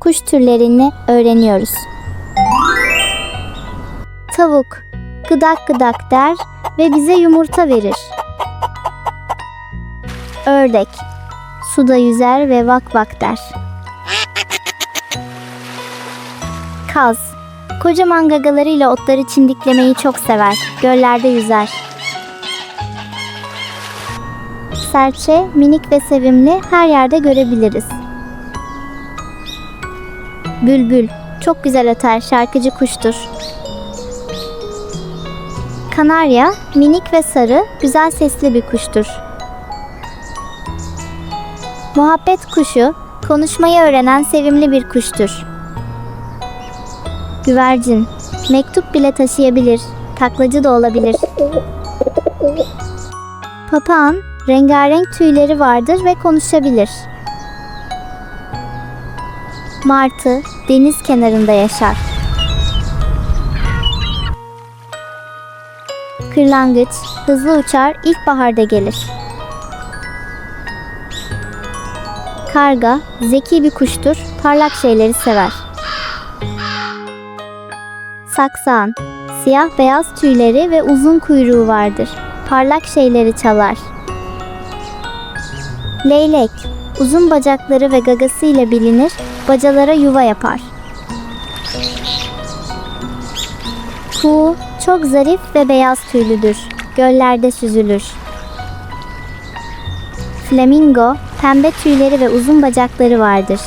kuş türlerini öğreniyoruz. Tavuk gıdak gıdak der ve bize yumurta verir. Ördek suda yüzer ve vak vak der. Kaz kocaman gagalarıyla otları çindiklemeyi çok sever. Göllerde yüzer. Serçe minik ve sevimli her yerde görebiliriz. Bülbül çok güzel öter şarkıcı kuştur. Kanarya minik ve sarı güzel sesli bir kuştur. Muhabbet kuşu konuşmayı öğrenen sevimli bir kuştur. Güvercin mektup bile taşıyabilir, taklacı da olabilir. Papağan rengarenk tüyleri vardır ve konuşabilir. Martı deniz kenarında yaşar. Kırlangıç hızlı uçar, ilkbaharda gelir. Karga zeki bir kuştur, parlak şeyleri sever. Saksan siyah beyaz tüyleri ve uzun kuyruğu vardır. Parlak şeyleri çalar. Leylek uzun bacakları ve gagası ile bilinir, bacalara yuva yapar. Kuğu çok zarif ve beyaz tüylüdür. Göllerde süzülür. Flamingo pembe tüyleri ve uzun bacakları vardır.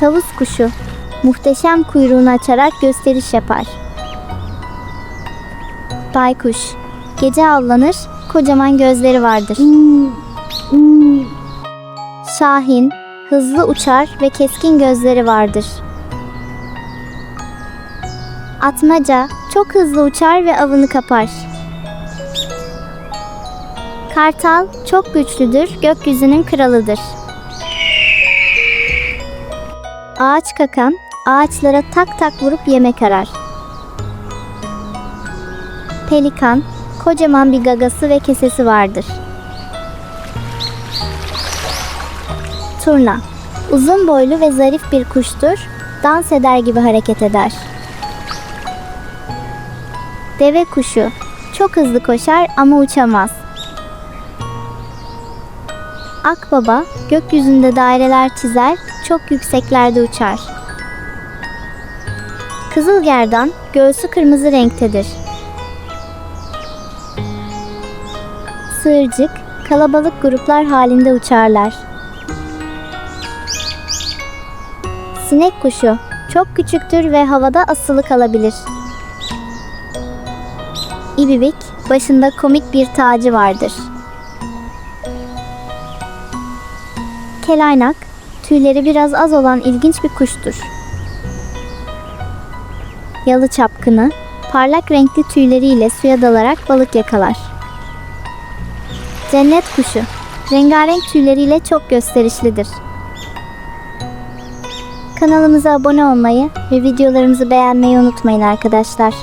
Tavus kuşu muhteşem kuyruğunu açarak gösteriş yapar. Baykuş gece avlanır, kocaman gözleri vardır. Şahin hızlı uçar ve keskin gözleri vardır. Atmaca çok hızlı uçar ve avını kapar. Kartal çok güçlüdür, gökyüzünün kralıdır. Ağaç kakan ağaçlara tak tak vurup yemek arar. Pelikan kocaman bir gagası ve kesesi vardır. Turna uzun boylu ve zarif bir kuştur, dans eder gibi hareket eder. Deve kuşu çok hızlı koşar ama uçamaz. Akbaba gökyüzünde daireler çizer, çok yükseklerde uçar. Kızılgerdan göğsü kırmızı renktedir. Sığırcık kalabalık gruplar halinde uçarlar. Sinek kuşu çok küçüktür ve havada asılı kalabilir. İbibik başında komik bir tacı vardır. Kelaynak tüyleri biraz az olan ilginç bir kuştur. Yalı çapkını parlak renkli tüyleriyle suya dalarak balık yakalar. Cennet kuşu rengarenk tüyleriyle çok gösterişlidir. Kanalımıza abone olmayı ve videolarımızı beğenmeyi unutmayın arkadaşlar.